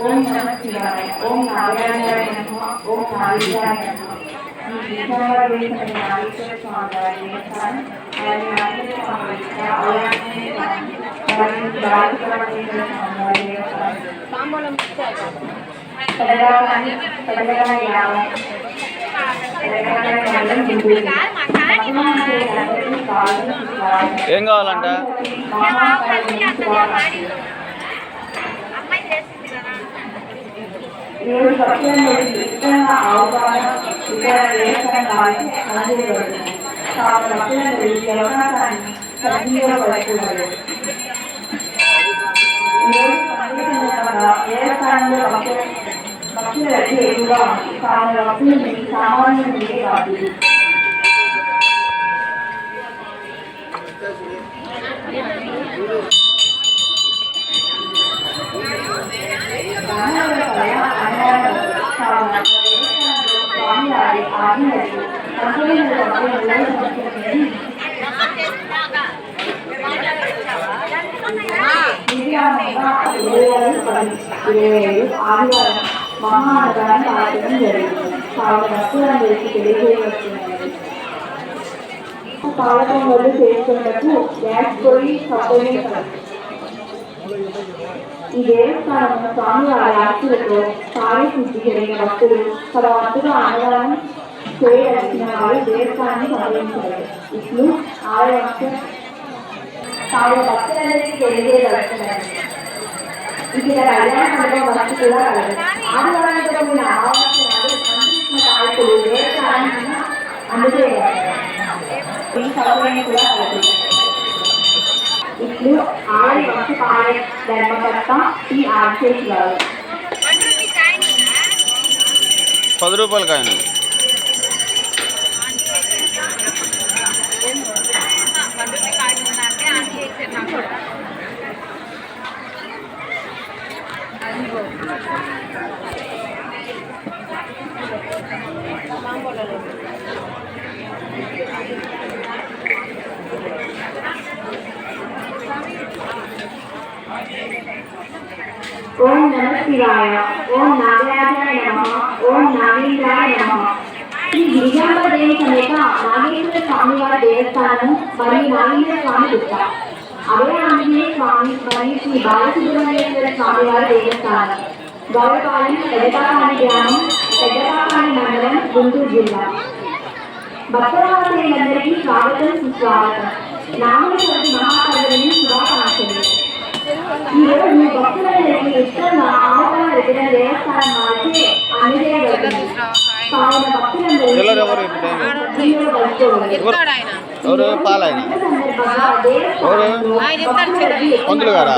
ఓం నమ శివాయ ఓం నారాయణాయ నమః ఓం నారాయణాయ నమః ఈ వేసిన నాగేశ్వర స్వామి వారి దేవస్థానం నాగేశ్వర స్వామి స్వామి దేవస్థానం తెలంగాణ తెలంగాణ. ఏం కావాలంట మహాకాళి శుభాకాంక్షలు. ఏడు పక్షులను ఇష్టంగా అవగాహన ఇతర అందించబడుతుంది తాము భక్తులను ఈ అవకాశాన్ని సద్వినియోగపడుతున్నారు ఏడు సందేశంగా దేవస్థానంలో ఎక్కువగా ఉంది భక్తులని కాదు ఇరవై ఐదు ఆదివారం మహానగరాన్ని ఆడటం జరిగింది. కావున భక్తులందరికీ తెలియజేయవచ్చున్నది పాలకం వల్ల చేసుకున్నట్టు గ్యాస్ పొయ్యి సౌకర్యం ఈ దేవస్థానం స్వామివారి ఆస్తులతో కార్యసిద్ధి జరిగిన భక్తులు తమ వంతుగా అన్నదానం చేయదలిచిన వారు దేవస్థానాన్ని సంప్రదించారు ఇప్పుడు ఆలయ భక్తులు తాము భక్తులందరికీ తెలియజేయదలుచున్నారు ఇక్కడ కళ్యాణ మండపం వచ్చి కూడా కలదు ఆదివారంతో ఉన్న కాయకులు ఈ సౌకర్యం కూడా కలదు ఇట్లు వచ్చి పాడే ధర్మకర్త ఈ ఆర్చేసి గారు పది రూపాయలు కాయన ఓం నమ శివాయ ఓం నాగరాజాయ నమ ఓం నాగేంద్రాయ నమ శ్రీ గిరిజాంబ దేవి సమేత నాగేశ్వర స్వామి వారి దేవస్థానం మరియు నాగేంద్ర స్వామి గుట్ట అభయ ఆంజనేయ స్వామి మరియు శ్రీ బాలసుబ్రహ్మణ్యేశ్వర స్వామి వారి దేవస్థానం గౌరపాలెం పెద్దపాకాని గ్రామం పెద్దపాకాని మండలం గుంటూరు జిల్లా భక్తరామయ్యందరికీ స్వాగతం సుస్వాగతం నామల ప్రతి మహాకవిని శుభాకాంక్షలు ఈ రోజు భక్తులందరికీ ఇష్టంగా ఆవరణ దగ్గర దేవస్థానం వారిచే అందజేయబడింది కావున భక్తులందరూ చిల్లర ఎవరు? ఎవరు? ఎవరు? పాలైన ఎవరు? పంతులు గారా?